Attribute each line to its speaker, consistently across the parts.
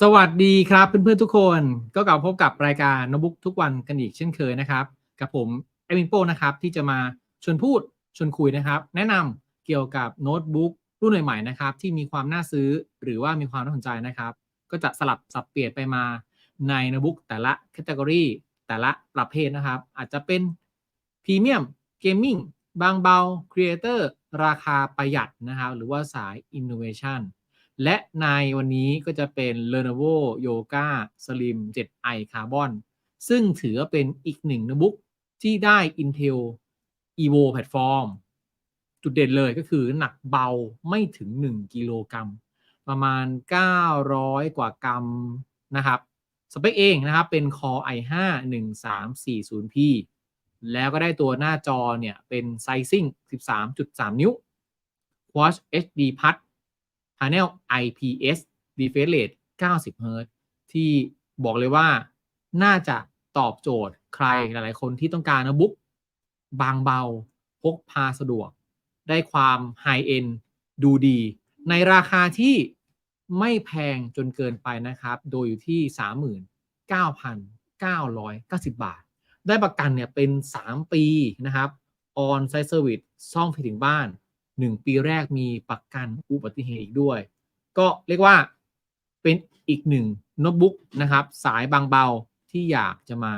Speaker 1: สวัสดีครับเพื่อนๆทุกคนก็กลับพบกับรายการโนบุ๊กทุกวันกันอีกเช่นเคยนะครับกับผมเอมินโป้นะครับที่จะมาชวนพูดชวนคุยนะครับ แนะนำเกี่ยวกับโน้ตบุ๊กรุ่นใหม่ๆนะครับที่มีความน่าซื้อหรือว่ามีความน่าสนใจนะครับ ก็จะสลับสับเปลี่ยนไปมาในโน้ตบุ๊กแต่ละแคตตากรีแต่ละประเภทนะครับ อาจจะเป็นพรีเมียมเกมมิ่งบางเบาครีเอเตอร์ราคาประหยัดนะครับ หรือว่าสาย Innovation และในวันนี้ก็จะเป็น Lenovo Yoga Slim 7i Carbon ซึ่งถือว่าเป็นอีกหนึ่งโน้ตบุ๊กที่ได้ Intel Evo Platform จุดเด่นเลยก็คือหนักเบาไม่ถึง 1 กิโลกรัม ประมาณ 900 กว่ากรัมนะครับ สเปคเองนะครับ เป็น Core i5 1340p แล้วก็ได้ตัวหน้าจอเนี่ย เป็น Sizing 13.3 นิ้ว Quad HD Plus Panel IPS Refresh Rate 90 Hz ที่บอกเลยว่าน่าจะตอบโจทย์ใครหลาย ๆ คนที่ต้องการโน้ตบุ๊กบางเบา พกพาสะดวก ได้ความไฮเอนด์ดูดี ในราคาที่ไม่แพงจนเกินไปนะครับ โดยอยู่ที่ 39,990 บาท ได้ประกันเนี่ยเป็น 3 ปีนะครับ on site service ซ่อมไปถึงบ้าน 1 ปีแรกมีประกันอุบัติเหตุอีกด้วย ก็เรียกว่าเป็นอีกหนึ่งโน้ตบุ๊กนะครับ สายบางเบาที่อยากจะมา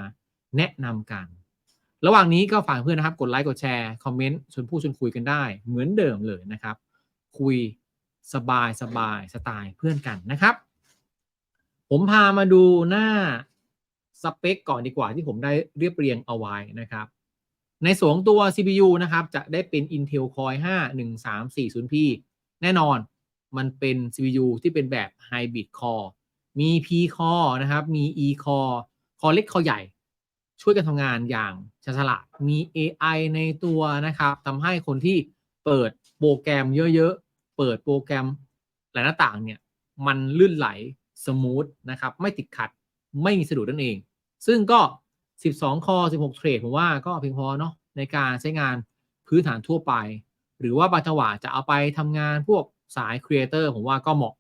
Speaker 1: แนะนำกัน ระหว่างนี้ก็ฝากเพื่อนนะครับ กดไลค์กดแชร์ คอมเมนต์ชวนพูดชวนคุยกันได้ เหมือนเดิมเลยนะครับ คุยสบายสบายสไตล์เพื่อนกันนะครับ ผมพามาดูหน้าสเปคก่อนดีกว่าที่ผมได้เรียบเรียงเอาไว้นะครับ ในส่วนของตัว CPU นะครับ จะได้เป็น Intel Core 5 1340p แน่นอนมันเป็น CPU ที่เป็นแบบ Hybrid Core มี P Core นะครับ มี E Core คอเล็กคอใหญ่ ช่วยกันทำงานอย่างฉลาดมี AI ในตัวนะครับทำให้คนที่เปิดโปรแกรมเยอะๆ เปิดโปรแกรมหลายหน้าต่างเนี่ย มันลื่นไหลสมูทนะครับ ไม่ติดขัดไม่มีสะดุดนั่นเอง ซึ่งก็ 12 คอ 16 เทรดผมว่าก็เพียงพอเนาะในการใช้งานพื้นฐานทั่วไป หรือว่าบางจังหวะจะเอาไปทำงานพวกสายครีเอเตอร์ผมว่าก็เหมาะ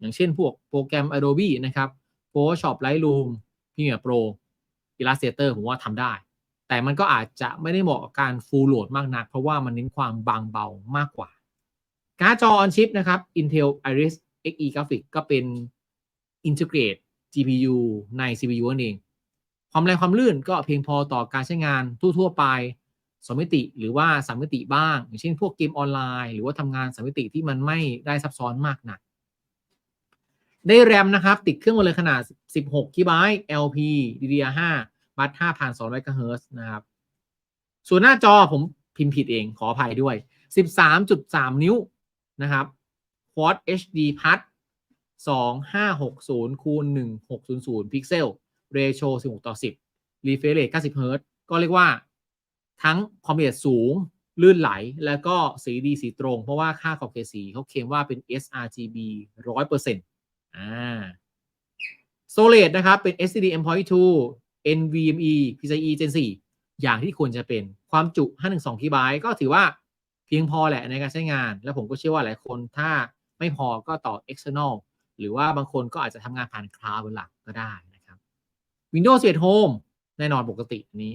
Speaker 1: อย่างเช่นพวกโปรแกรม Adobe นะครับ Photoshop Lightroom Premiere Pro Illustrator ผมว่าทำได้ แต่มันก็อาจจะไม่ได้เหมาะกับการ full load มากนัก เพราะว่ามันเน้นความบางเบามากกว่า การ์ดจอ on chip นะครับ Intel Iris Xe Graphics ก็เป็น Integrate GPU ใน CPU นั่นเอง ความแรงความลื่นก็เพียงพอต่อการใช้งานทั่วๆไปสองมิติหรือว่าสามมิติบ้าง อย่างเช่นพวกเกมออนไลน์ หรือว่าทำงานสามมิติที่มันไม่ได้ซับซ้อนมากนัก ได้แรมนะครับ ติดเครื่องมาเลยขนาด 16กิบ LP DDR5 บัต5,200 MHz นะครับ ส่วนหน้าจอผมพิมพ์ผิดเองขออภัยด้วย 13.3 นิ้วนะครับ Quad HD Plus 2560คูณ1600 พิกเซล Ratio 16 ต่อ 10 Refresh Rate 90 Hz ก็เรียกว่าทั้งความละเอียดสูง ลื่นไหล แล้วก็สีดีสีตรง เพราะว่าค่าขอบเขตสีเขาเคลมว่าเป็น sRGB 100%อ่า Storage นะครับ เป็น SSD M.2 NVMe PCIe Gen 4 อย่างที่ควรจะเป็นความจุ 512 GB ก็ถือว่าเพียงพอแหละในการใช้งาน แล้วผมก็เชื่อว่าหลายคนถ้าไม่พอก็ต่อ external หรือว่าบางคนก็อาจจะทำงานผ่านคลาวด์เป็นหลักก็ได้นะ Windows 11 Home แน่นอนปกตินี้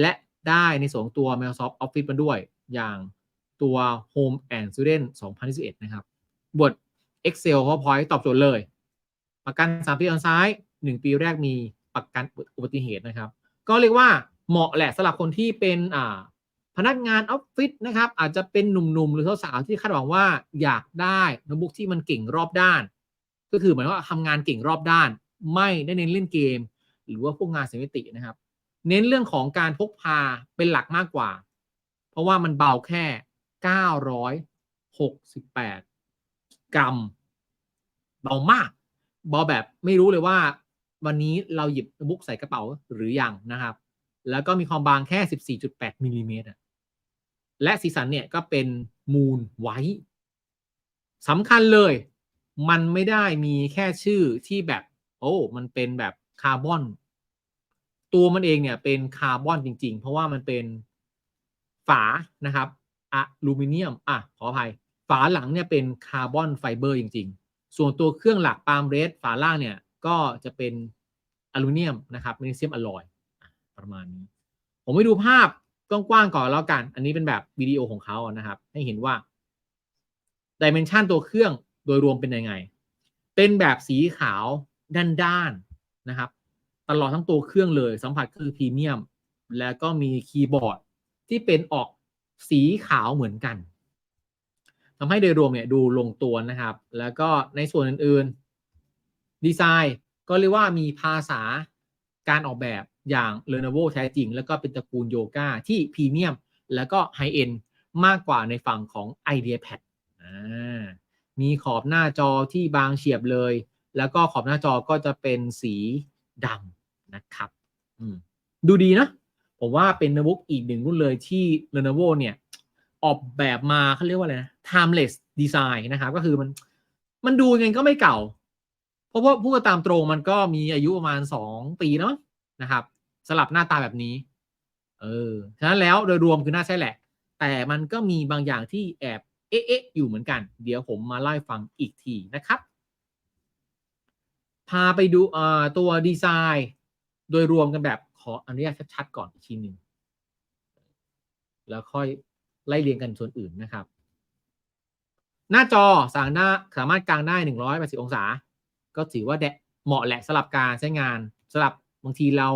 Speaker 1: และได้ในส่วนตัว Microsoft Office มาด้วย อย่างตัว Home and Student 2021 นะครับ บท Excel PowerPoint ตอบโจทย์เลย ประกัน 3 ปีออนซ้าย1ปีแรกมีประกันอุบัติเหตุนะครับ ก็เรียกว่าเหมาะแหละสำหรับคนที่เป็นอ่าพนักงานออฟฟิศนะครับ อาจจะเป็นหนุ่มๆ หรือสาวๆที่คาดหวังว่าอยากได้โน้ตบุ๊กที่มันเก่งรอบด้าน ก็คือหมายว่าทำงานเก่งรอบด้าน ไม่ได้เน้นเล่นเกม หรือว่าพวกงานสมิตินะครับ เน้นเรื่องของการพกพาเป็นหลักมากกว่า เพราะว่ามันเบาแค่ 968 กรัมเบามากเบาแบบไม่รู้เลยว่า วันนี้เราหยิบบุ๊กใส่กระเป๋าหรือยังนะครับ แล้วก็มีความบางแค่ 14.8มิลลิเมตรและสีสันเนี่ยก็เป็นมูนไว้สำคัญเลย มันไม่ได้มีแค่ชื่อที่แบบ โอ้ มันเป็นแบบ คาร์บอน ตัวมันเองเนี่ยเป็นคาร์บอนจริง ๆ เพราะว่ามันเป็นฝานะครับอะลูมิเนียมอะขออภัย ฝาหลังเนี่ยเป็นคาร์บอนไฟเบอร์จริง ๆ ส่วนตัวเครื่องหลักปาล์มเรสฝาล่างเนี่ยก็จะเป็นอลูมิเนียมนะครับแมกนีเซียมอลลอยประมาณนี้ ผมไปดูภาพกว้างๆก่อนแล้วกัน อันนี้เป็นแบบวิดีโอของเขานะครับ ให้เห็นว่าดิเมนชันตัวเครื่องโดยรวมเป็นยังไง เป็นแบบสีขาวด้านๆ นะครับ ตลอดทั้งตัวเครื่องเลย สัมผัสคือพรีเมียม แล้วก็มีคีย์บอร์ดที่เป็นออกสีขาวเหมือนกันทำให้โดยรวมเนี่ยดูลงตัวนะครับ แล้วก็ในส่วนอื่นๆ ดีไซน์ก็เรียกว่ามีภาษาการออกแบบอย่าง Lenovo แท้จริง แล้วก็เป็นตระกูลโยกาที่พรีเมียม แล้วก็ไฮเอ็นมากกว่าในฝั่งของ IdeaPad อ่ามีขอบหน้าจอที่บางเฉียบเลย แล้วก็ขอบหน้าจอก็จะเป็นสีดำนะครับอืมดูดีนะ ผมว่าเป็นโน้ตบุ๊กอีกหนึ่งรุ่นเลยที่ Lenovo เนี่ย ออกแบบมาเขาเรียกว่าอะไรนะ timeless design นะครับ ก็คือมันมันดูยังไงก็ไม่เก่า เพราะว่าพูดกันตามตรงมันก็มีอายุประมาณสองปีแล้วมั้งนะครับสลับหน้าตาแบบนี้ เออ ฉะนั้นแล้วโดยรวมคือน่าใช่แหละ แต่มันก็มีบางอย่างที่แอบเอ๊ะๆอยู่เหมือนกัน เดี๋ยวผมมาไล่าให้ฟังอีกทีนะครับ พาไปดูตัวดีไซน์โดยรวมกันแบบขออนุญาตชัดๆก่อนอีกทีหนึ่งแล้วค่อยไล่เรียงกันส่วนอื่นนะครับ หน้าจอสามารถสามารถกางได้180องศา ก็ถือว่าแดะเหมาะแหละสำหรับการใช้งานสำหรับบางทีเรา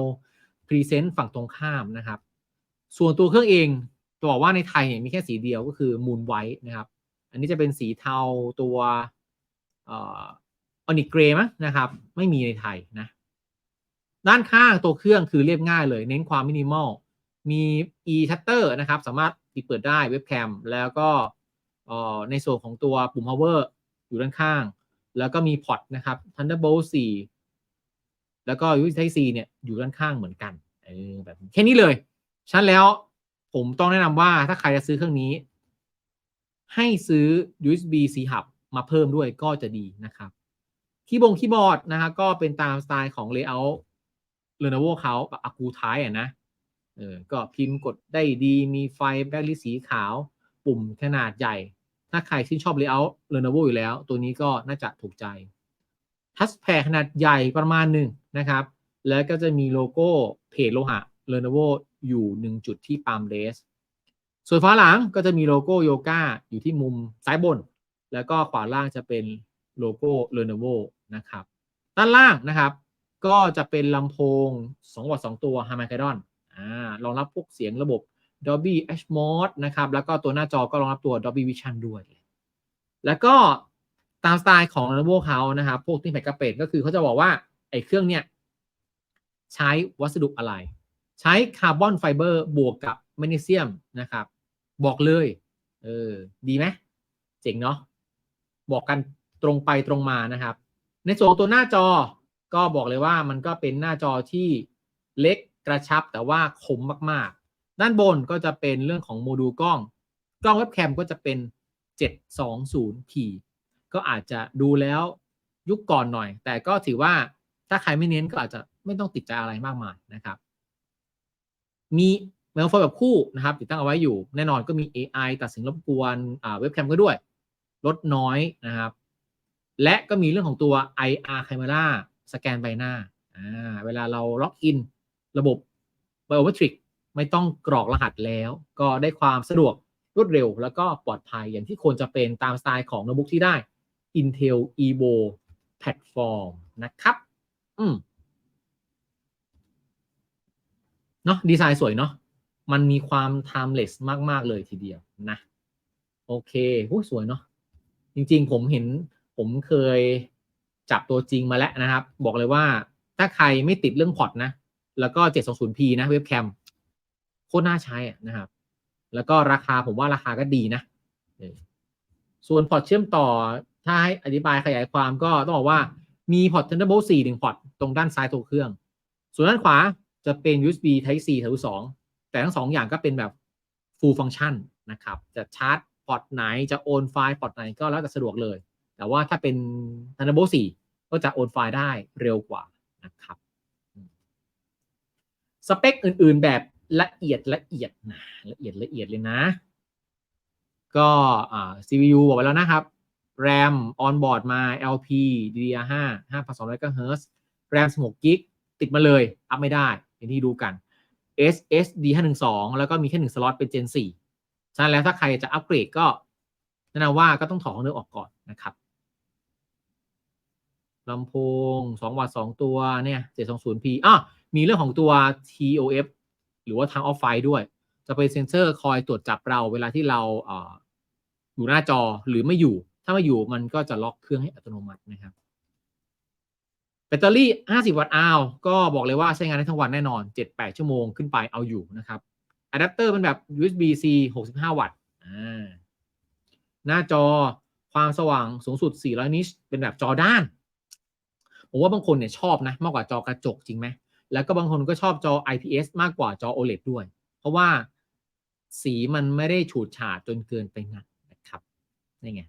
Speaker 1: พรีเซนต์ฝั่งตรงข้ามนะครับ ส่วนตัวเครื่องเองตัวบอกว่าในไทยเนี่ยมีแค่สีเดียวก็คือมูนไวท์นะครับ อันนี้จะเป็นสีเทาตัว ออนิกเกรมั้งนะครับ ไม่มีในไทยนะ ด้านข้างตัวเครื่องคือเรียบง่ายเลย เน้นความมินิมอล มี e shutter นะครับ สามารถปิดเปิดได้เว็บแคมแล้วก็ในส่วนของตัวปุ่ม power อยู่ด้านข้าง แล้วก็มีพอร์ตนะครับ Thunderbolt 4 แล้วก็ usb c เนี่ยอยู่ด้านข้างเหมือนกันเออแบบแค่นี้เลยฉะนั้นแล้วผมต้องแนะนำว่าถ้าใครจะซื้อเครื่องนี้ ให้ซื้อ USB C hub มาเพิ่มด้วยก็จะดีนะครับ คีย์บงคีย์บอร์ดนะครับก็เป็นตามสไตล์ของ layout Lenovo เขาแบบอากูท้ายอะนะเออก็พิมพ์กดได้ดีมีไฟแบ็คลิสีขาว ปุ่มขนาดใหญ่ ถ้าใครที่ชอบ layout Lenovo อยู่แล้ว ตัวนี้ก็น่าจะถูกใจทัชแพดขนาดใหญ่ประมาณหนึ่งนะครับ แล้วก็จะมีโลโก้เพจโลหะ Lenovo อยู่หนึ่งจุดที่ปาล์มเรสส่วนฝาหลังก็จะมีโลโก้โยกาอยู่ที่มุมซ้ายบน แล้วก็ขวาล่างจะเป็นโลโก้ Lenovo นะครับ ด้านล่างนะครับ ก็จะเป็นลำโพง2วัตต์2ตัว h a r m a g e d o n อ่ารองรับพวกเสียงระบบ Dolby Atmos นะครับ แล้วก็ตัวหน้าจอก็รองรับตัว Dolby Vision ด้วย แล้วก็ตามสไตล์ของ Lenovo เขานะครับ พวกที่แพ็กกระเป็ดก็คือเขาจะบอกว่า ไอ้เครื่องเนี่ยใช้วัสดุอะไร ใช้คาร์บอนไฟเบอร์บวกกับแมกนีเซียมนะครับ บอกเลย เออ ดีไหม เจ๋งเนาะ บอกกันตรงไปตรงมานะครับ ในส่วนตัวหน้าจอก็บอกเลยว่ามันก็เป็นหน้าจอที่เล็กกระชับแต่ว่าคมมากๆ ด้านบนก็จะเป็นเรื่องของโมดูลกล้อง กล้องเว็บแคมก็จะเป็น 720p ก็อาจจะดูแล้วยุคก่อนหน่อย แต่ก็ถือว่าถ้าใครไม่เน้นก็อาจจะไม่ต้องติดใจอะไรมากมายนะครับ มีไมโครโฟนแบบคู่นะครับ ติดตั้งเอาไว้อยู่ แน่นอนก็มี AI ตัดสินรบกวนเว็บแคมก็ด้วย ลดน้อยนะครับ และก็มีเรื่องของตัว IR Camera สแกนใบหน้าเวลาเราล็อกอินระบบ Biometric ไม่ต้องกรอกรหัสแล้ว ก็ได้ความสะดวกรวดเร็ว แล้วก็ปลอดภัยอย่างที่ควรจะเป็นตามสไตล์ของโน้ตบุ๊กที่ได้ Intel Evo Platform นะครับ อืมเนาะดีไซน์สวยเนาะมันมีความ timeless มาก ๆ เลยทีเดียวนะ โอเคโอ้สวยเนาะจริง ๆ ผมเห็น ผมเคยจับตัวจริงมาแล้วนะครับ บอกเลยว่าถ้าใครไม่ติดเรื่องพอร์ตนะ แล้วก็ 720p นะเว็บแคมโคตรน่าใช้นะครับ แล้วก็ราคาผมว่าราคาก็ดีนะ ส่วนพอร์ตเชื่อมต่อ ถ้าให้อธิบายขยายความก็ต้องบอกว่ามีพอร์ต Thunderbolt 4 1พอร์ตตรงด้านซ้ายตัวเครื่อง ส่วนด้านขวาจะเป็น USB Type C Type 2แต่ทั้งสองอย่างก็เป็นแบบ full function นะครับ จะชาร์จพอร์ตไหนจะโอนไฟล์พอร์ตไหนก็แล้วแต่สะดวกเลย แต่ว่าถ้าเป็น Thunderbolt 4 ก็จะโอนไฟล์ได้เร็วกว่านะครับ สเปคอื่นๆแบบละเอียดละเอียดนะละเอียดละเอียดเลยนะ ก็อ่า CPU บอกไปแล้วนะครับ RAM on board มา LP DDR5 5,200 GHz RAM 16 g b ติดมาเลย อัพไม่ได้อย่างที่ดูกัน SSD 512 แล้วก็มีแค่หนึ่งสล็อตเป็น Gen 4ฉะนั้นแล้วถ้าใครจะอัปเกรดก็แนะนำว่าก็ต้องถอดของเดิมออกก่อนนะครับ ลำโพง 2 วัตต์2ตัวเนี่ย 720p อะมีเรื่องของตัว TOF หรือว่าทางออฟไฟด้วย จะเป็นเซ็นเซอร์คอยตรวจจับเราเวลาที่เราเอออยู่หน้าจอหรือไม่อยู่ ถ้าไม่อยู่มันก็จะล็อกเครื่องให้อัตโนมัตินะครับแบตเตอรี่ 50 วัตต์อาวก็บอกเลยว่าใช้งานได้ทั้งวันแน่นอน 7-8 ชั่วโมงขึ้นไปเอาอยู่นะครับอะแดปเตอร์เป็นแบบ USB-C 65 วัตต์หน้าจอความสว่างสูงสุด 400 นิชเป็นแบบจอด้าน ผมว่าบางคนเนี่ยชอบนะมากกว่าจอกระจกจริงไหมแล้วก็บางคนก็ชอบจอ IPS มากกว่าจอ OLED ด้วย เพราะว่าสีมันไม่ได้ฉูดฉาดจนเกินไปนักนะครับนี่ไง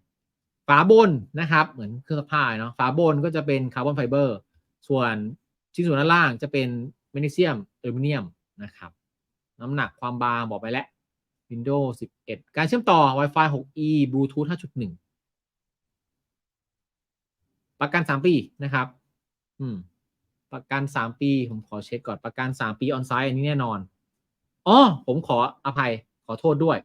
Speaker 1: ฝาบนนะครับ เหมือนเครื่องผ้าเนาะฝาบนก็จะเป็นคาร์บอนไฟเบอร์ส่วนชิ้นส่วนด้านล่างจะเป็นแมกนีเซียมอลูมิเนียมนะครับน้ำหนักความบางบอกไปแล้ว Windows 11 การเชื่อมต่อ Wi-Fi 6E Bluetooth 5.1 ประกัน 3 ปีนะครับ อืม ประกัน3ปี ผมขอเช็คก่อนประกัน3ปีออนไซต์อันนี้แน่นอนอ๋อผมขออภัย ขอโทษด้วย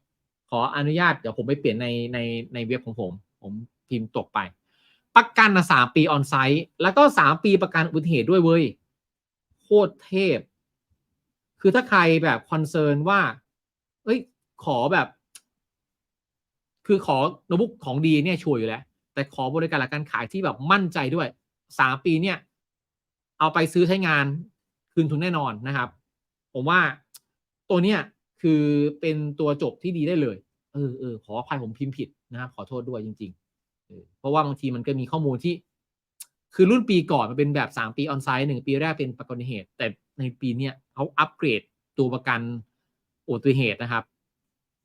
Speaker 1: ขออนุญาตเดี๋ยวผมไปเปลี่ยนในในในเว็บของผม ผมพิมพ์ตกไป ประกันนะสามปีออนไซต์แล้วก็สามปีประกันอุบัติเหตุด้วยเว้ยโคตรเทพ คือถ้าใครแบบคอนเซิร์นว่า เอ้ย ขอแบบ คือขอโน้ตบุ๊กของดีเนี่ยช่วยอยู่แล้ว แต่ขอบริการหลักการขายที่แบบมั่นใจด้วยสามปีเนี่ย เอาไปซื้อใช้งานคืนทุนแน่นอนนะครับ ผมว่าตัวเนี้ยคือเป็นตัวจบที่ดีได้เลย เออเออขออภัยผมพิมพ์ผิดนะครับ ขอโทษด้วยจริงๆเออเพราะว่าบางทีมันก็มีข้อมูลที่ คือรุ่นปีก่อนมันเป็นแบบสามปีออนไซต์หนึ่งปีแรกเป็นประกันอุบัติเหตุ แต่ในปีเนี้ยเขาอัปเกรดตัวประกันอุบัติเหตุนะครับ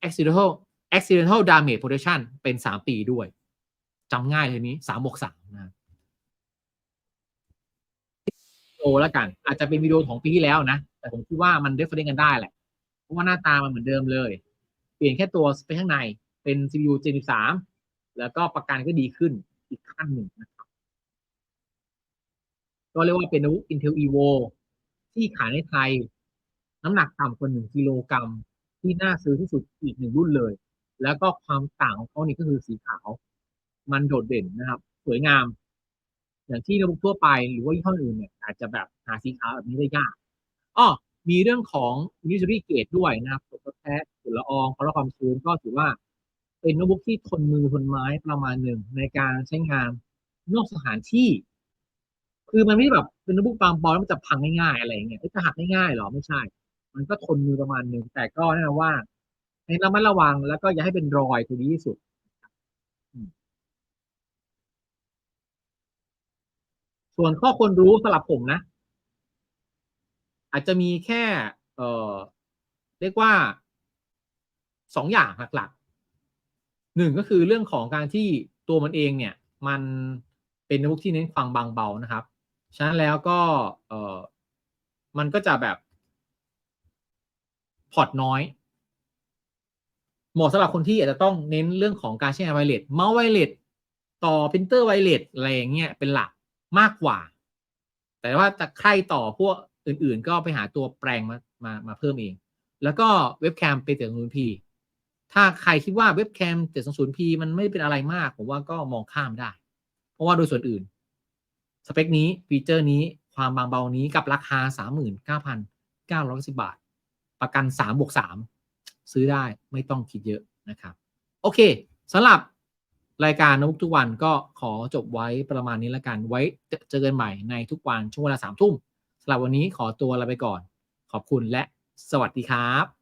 Speaker 1: accidental accidental damage protection เป็นสามปีด้วยจำง่ายเลยนี้สามบวกสามนะครับ โอแล้วกัน อาจจะเป็นวิดีโอของปีที่แล้วนะ แต่ผมคิดว่ามันเรฟเฟรนกันได้แหละ เพราะว่าหน้าตามันเหมือนเดิมเลย เปลี่ยนแค่ตัวสเปข้างในเป็น CPU Gen 3แล้วก็ประกันก็ดีขึ้นอีกขั้นหนึ่งนะครับ ก็เรียกว่าเป็นอาวุธ Intel Evo ที่ขายในไทย น้ำหนักต่ำกว่า1กิโลกรัมที่น่าซื้อที่สุดอีกหนึ่งรุ่นเลย แล้วก็ความต่างของเขานี่ก็คือสีขาว มันโดดเด่นนะครับ สวยงาม อย่างที่โน้ตบุ๊กทั่วไปหรือว่ายี่ห้ออื่นเนี่ยอาจจะแบบหาสีขาวแบบนี้ได้ยากอ้อมีเรื่องของ Utility Gate ด้วยนะครับกดแท้ฝุ่นละอองเพราะความชื้นก็ถือว่า เป็นโน้ตบุ๊กที่ทนมือทนไม้ประมาณหนึ่งในการใช้งานนอกสถานที่ คือมันไม่ได้แบบเป็นโน้ตบุ๊กบางบอลแล้วมันจะพังง่ายๆอะไรอย่างเงี้ยเอ้ยจะหักง่ายๆหรอไม่ใช่ มันก็ทนมือประมาณหนึ่งแต่ก็แน่นอนว่าให้ระมัดระวังแล้วก็อย่าให้เป็นรอยคือดีที่สุด ส่วนข้อควรรู้สำหรับผมนะ อาจจะมีแค่ เอ่อ เรียกว่าสองอย่างหลักๆหนึ่งก็คือเรื่องของการที่ตัวมันเองเนี่ย มันเป็นโน้ตบุ๊กที่เน้นความบางเบานะครับ ฉะนั้นแล้วก็ เอ่อ มันก็จะแบบพอร์ตน้อยเหมาะสำหรับคนที่อาจจะต้องเน้นเรื่องของการใช้งานไวเลสเมาส์ไวเลสต่อพิมพ์เตอร์ไวเลสอะไรอย่างเงี้ยเป็นหลัก มากกว่า แต่ว่าจะใครต่อพวกอื่นๆ ก็ไปหาตัวแปลงมามามาเพิ่มเอง แล้วก็เว็บแคมเป็น 720p ถ้าใครคิดว่าเว็บแคม 720p มันไม่เป็นอะไรมาก ผมว่าก็มองข้ามได้ เพราะว่าโดยส่วนอื่น สเปคนี้ฟีเจอร์นี้ความบางเบานี้กับราคา 39,990บาท ประกัน3บวก3ซื้อได้ไม่ต้องคิดเยอะนะครับ โอเคสำหรับ รายการนุกทุกวันก็ขอจบไว้ประมาณนี้แล้วกันไว้เจอกันใหม่ในทุกวันช่วงเวลาสามทุ่มสำหรับวันนี้ขอตัวลาไปก่อน ขอบคุณและสวัสดีครับ